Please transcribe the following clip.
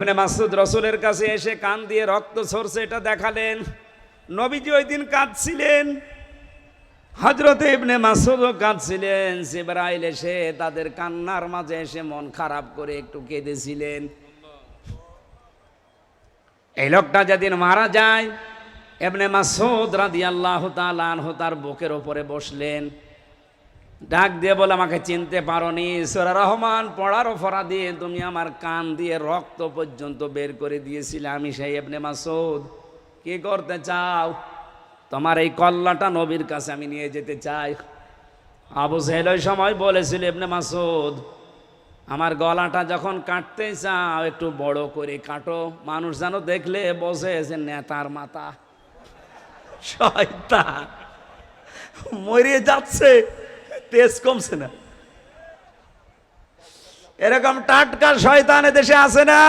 ইবনে মাসুদ রসুলের কাছে এসে কান দিয়ে রক্ত ঝরছে, এটা দেখালেন। নবীজি ওই দিন কাঁদছিলেন। হজরতে ইবনে মাসুদও কাঁদছিলেন, জিবরাইল এসে তাদের কান্নার মাঝে এসে মন খারাপ করে একটু কেঁদেছিলেন। এই লোকটা যেদিন মারা যায় এমনি মাসুদ রাদি আল্লাহ তালানহ তার বুকের ওপরে বসলেন। ডাক দিয়ে বলে, আমাকে চিনতে পারো পারোনি। সোরা রহমান পড়ার ফরা দিয়ে তুমি আমার কান দিয়ে রক্ত পর্যন্ত বের করে দিয়েছিলে। আমি সেই এমনি মাসুদ কি করতে চাও? তোমার এই কল্লাটা নবীর কাছে আমি নিয়ে যেতে চাই। আবু সাহেল ওই সময় বলেছিল এমনি মাসুদ আমার গলাটা যখন কাটতে চাও, একটু বড় করে কাটো। মানুষ যেন দেখলে বসে এসে নেতার মাথা। শয়তান, মরে যাচ্ছে। তেজ কমছে না। এরকম টাটকা শয়তান দেশে আছে না?